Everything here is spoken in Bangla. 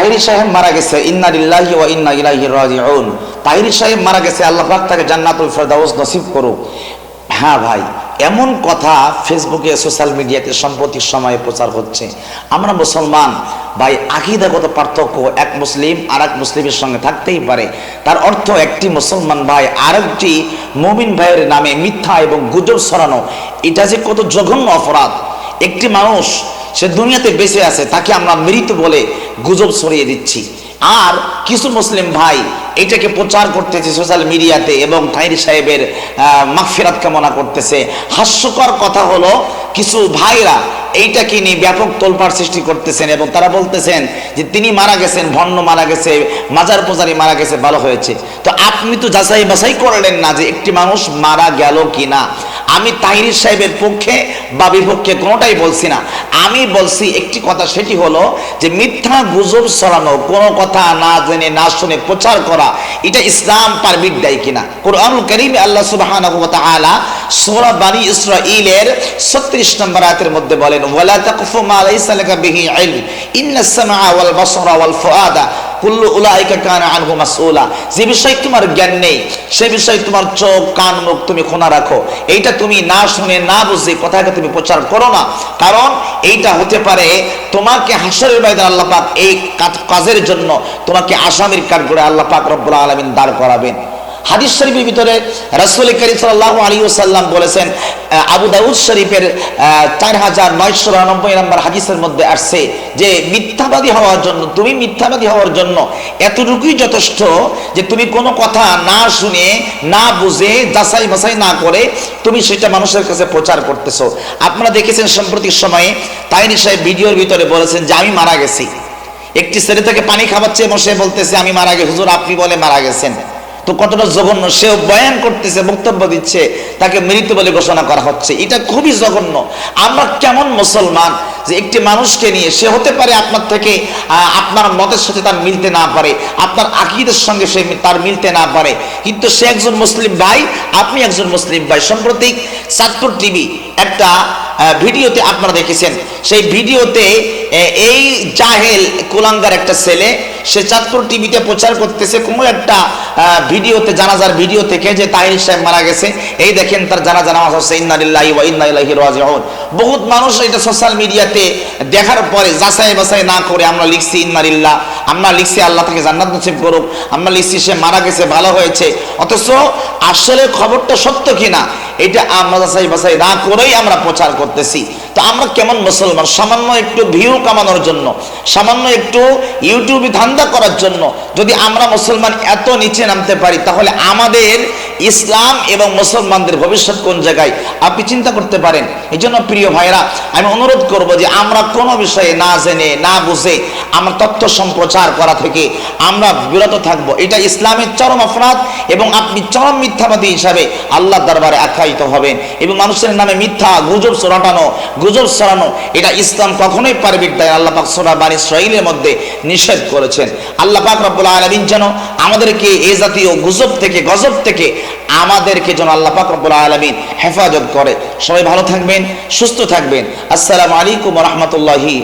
তাহিরি সাহেব মারা গেছে। ইন্না লিল্লাহি ওয়া ইন্না ইলাইহি রাজিউন। তাহিরি সাহেব মারা গেছে, আল্লাহ পাক তাকে জান্নাতুল ফেরদাউস নসিব করুক। হ্যাঁ ভাই, এমন কথা ফেসবুকে সোশ্যাল মিডিয়াতে সাম্প্রতিক সময়ে প্রচার হচ্ছে। আমরা মুসলমান, ভাই, আকিদাগত পার্থক্য এক মুসলিম আর এক মুসলিমের সঙ্গে থাকতেই পারে। তার অর্থ একটি মুসলমান ভাই, আরেকটি মমিন ভাইয়ের নামে মিথ্যা এবং গুজব ছড়ানো, এটা যে কত জঘন্য অপরাধ। একটি মানুষ সে দুনিয়াতে বেঁচে আছে, তাকে আমরা মৃত বলে গুজব ছড়িয়ে দিচ্ছি। আর কিছু মুসলিম ভাই এটাকে প্রচার করতেছে সোশ্যাল মিডিয়াতে এবং তাইরি সাহেবের মাগফিরাত কামনা করতেছে। হাস্যকর কথা হলো, কিছু ভাইরা এইটাকে নিয়ে ব্যাপক তোলপাড় সৃষ্টি করতেছেন এবং তারা বলতেছেন যে তিনি মারা গেছেন ভন্ন মারা গেছে, মাজার পূজারি মারা গেছে, ভালো হয়েছে। তো আপনি তো যাচাই বাছাই করলেন না যে একটি মানুষ মারা গেল কিনা। আমি তাহির সাহেবের পক্ষে বা বিপক্ষে কোনোটাই বলছি না। আমি বলছি একটি কথা, সেটি হলো যে মিথ্যা গুজব ছড়ানো, কোনো কথা না জেনে, না শুনে প্রচার করা, এটা ইসলাম পারমিট দেয় কিনা? কোরআনুল করিম আল্লাহ তাআলা সূরা বানি ইসরাঈলের 36 নম্বর আয়াতের মধ্যে বলেন, ওয়ালা তাকফু মা লাইসা বিহি ইলম, ইন্নাস সামআ ওয়াল বাসরা ওয়াল ফুআদা। কুল্লু উলাইকা কানা আনহু মাসউলা। যে বিষয় তোমার জ্ঞান নেই, সে বিষয় তোমার চোখ, কান, মুখ তুমি খোনা রাখো। এইটা তুমি না শুনে, না বুঝে তুমি প্রচার করো না। কারণ এইটা হতে পারে তোমাকে হাসরের ময়দান আল্লাহ পাক এই কাজের জন্য তোমাকে আসামির কাঠ করে আল্লাহ পাক রব্বুল আলামিন দাঁড় করাবেন। হাদিস শরীফের ভিতরে রাসূল করিম সাল্লাল্লাহু আলাইহি ওয়াসাল্লাম বলেছেন আবু দাউদ শরীফের চার হাজার নয়শো নিরানব্বই নম্বর হাদিসের মধ্যে আসছে যে, মিথ্যাবাদী হওয়ার জন্য, তুমি মিথ্যাবাদী হওয়ার জন্য এতটুকুই যথেষ্ট যে, তুমি কোনো কথা না শুনে, না বুঝে, যাচাই বাছাই না করে তুমি সেটা মানুষের কাছে প্রচার করতেছো। আপনারা দেখেছেন সাম্প্রতিক সময়ে তাইনি সাহেব ভিডিওর ভিতরে বলেছেন যে, আমি মারা গেছি। একটি ছেলে থেকে পানি খাওয়াচ্ছে এবং সে বলতেছে, আমি মারা গেছি। হুজুর, আপনি বলে মারা গেছেন। তো কতটা জঘন্য, সেও বয়ান করতেছে, বক্তব্য দিচ্ছে, তাকে মৃত বলে ঘোষণা করা হচ্ছে। এটা খুবই জঘন্য। আমরা কেমন মুসলমান যে একটি মানুষকে নিয়ে, সে হতে পারে আপনার থেকে আপনার মতের সাথে তার মিলতে না পারে, আপনার আকিদের সঙ্গে সে তার মিলতে না পারে, কিন্তু সে একজন মুসলিম ভাই, আপনি একজন মুসলিম ভাই। সাম্প্রতিক চাঁদপুর টিভি একটা ভিডিওতে আপনারা দেখেছেন, সেই ভিডিওতে এই জাহেল কুলাঙ্গার একটা ছেলে সে চাঁদপুর টিভিতে প্রচার করতেছে। কোনো একটা ভিডিওতে, জানাজার ভিডিও থেকে যে তাহির সাহেব মারা গেছে, এই দেখেন তার জানাজা নামাজ হচ্ছে ইন্না ওয়া ইন্না ইলাইহি রাজিউন। বহুত মানুষ এটা সোশ্যাল মিডিয়াতে দেখার পরে যাচাই বাছাই না করে আমরা লিখছি ইন্না লিল্লাহ আমরা লিখছি আল্লাহ তাকে জান্নাত নসিব করুক, আমরা লিখছি সে মারা গেছে, ভালো হয়েছে। অথচ আসলে খবরটা সত্য কিনা, এটা আমরা যাচাই বাছাই না করেই আমরা প্রচার করতেছি। তো আমরা কেমন মুসলমান? সামান্য একটু ভিউ কামানোর জন্য, সামান্য একটু ইউটিউবে ধান্দা করার জন্য যদি আমরা মুসলমান এত নিচে নামতে পারি, তাহলে আমাদের ইসলাম এবং মুসলমানদের ভবিষ্যৎ কোন জায়গায় আপনি চিন্তা করতে পারেন। এই জন্য প্রিয় ভাইরা আমি অনুরোধ করব যে আমরা কোনো বিষয়ে না জেনে, না বুঝে আমরা তথ্য সম্প্রচার করা থেকে আমরা বিরত থাকব। এটা ইসলামের চরম অপরাধ এবং আপনি চরম মিথ্যাবাদী হিসাবে আল্লাহ দরবারে আখ্যায়িত হবেন এবং মানুষের নামে মিথ্যা, গুজব রটানো গুজব সরানো এটা ইসলাম কখনোই পারবিক দেয় আল্লাহ পাক সোনা বাণী ইসরাইলের মধ্যে নিষেধ করেছেন। আল্লাহ পাক রব্বুল আলমিন যেন আমাদেরকে এ জাতীয় গুজব থেকে, গজব থেকে আমাদেরকে যেন আল্লাহ পাক রব্বুল আলমিন হেফাজত করে। সবাই ভালো থাকবেন, সুস্থ থাকবেন। আসসালামু আলাইকুম রহমতুল্লাহি